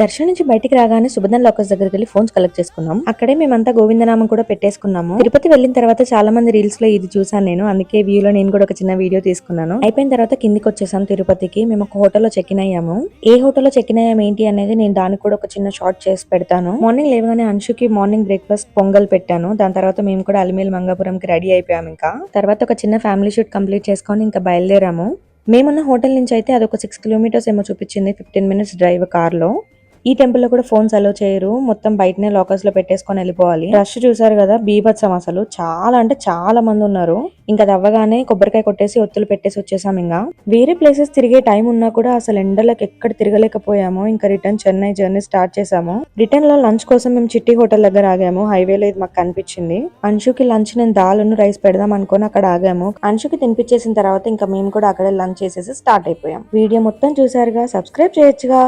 దర్శనం నుంచి బయటికి రాగానే సుభదన్ లాకర్స్ దగ్గరికి వెళ్ళి ఫోన్స్ కలెక్ట్ చేసుకున్నాం అక్కడే మేమంతా గోవిందనామం కూడా పెట్టేసుకున్నాము. తిరుపతి వెళ్ళిన తర్వాత చాలా మంది రీల్స్లో ఇది చూసాను నేను. అందుకే వ్యూ లో నేను కూడా ఒక చిన్న వీడియో తీసుకున్నాను. అయిపోయిన తర్వాత కిందికి వచ్చేసాం తిరుపతికి. మేము ఒక హోటల్లో చెక్ ఇన్ అయ్యాము. ఏ హోటల్లో చెక్ ఇన్ అయ్యాము ఏంటి అనేది నేను దానికి కూడా ఒక చిన్న షార్ట్ చేసి పెడతాను. మార్నింగ్ లేవగానే అంశుకి మార్నింగ్ బ్రేక్ఫాస్ట్ పొంగల్ పెట్టాను. దాని తర్వాత మేము కూడా అలిమేల్ మంగాపురంకి రెడీ అయిపోయాము ఇంకా. తర్వాత ఒక చిన్న ఫ్యామిలీ షూట్ కంప్లీట్ చేసుకొని ఇంకా బయలుదేరాము. మేమున్న హోటల్ నుంచి అయితే అది ఒక సిక్స్ కిలోమీటర్స్ ఏమో చూపించింది ఫిఫ్టీన్ మినిట్స్ డ్రైవ్ కార్లో. ఈ టెంపుల్లో కూడా ఫోన్స్ అలో చేయరు. మొత్తం బయటనే లాకర్స్లో పెట్టేసుకొని వెళ్ళిపోవాలి. రష్ చూసారు కదా బీభత్సం అసలు. చాలా అంటే చాలా మంది ఉన్నారు. ఇంకా అది అవ్వగానే కొబ్బరికాయ కొట్టేసి ఒత్తులు పెట్టేసి వచ్చేసాం ఇంకా వేరే ప్లేసెస్ తిరిగే టైం ఉన్నా కూడా అసలు ఎండలకు ఎక్కడ తిరగలేకపోయాము ఇంకా రిటర్న్ చెన్నై జర్నీ స్టార్ట్ చేసాము. రిటర్న్లో లంచ్ కోసం మేము చిట్టి హోటల్ దగ్గర ఆగాము. హైవేలో ఇది మాకు కనిపించింది. అంశుకి లంచ్ నేను దాలను రైస్ పెడదాం అనుకుని అక్కడ ఆగాము. అంశుకి తినిపించేసిన తర్వాత ఇంకా మేము కూడా అక్కడే లంచ్ చేసేసి స్టార్ట్ అయిపోయాం. వీడియో మొత్తం చూసారుగా? సబ్స్క్రైబ్ చేయొచ్చుగా?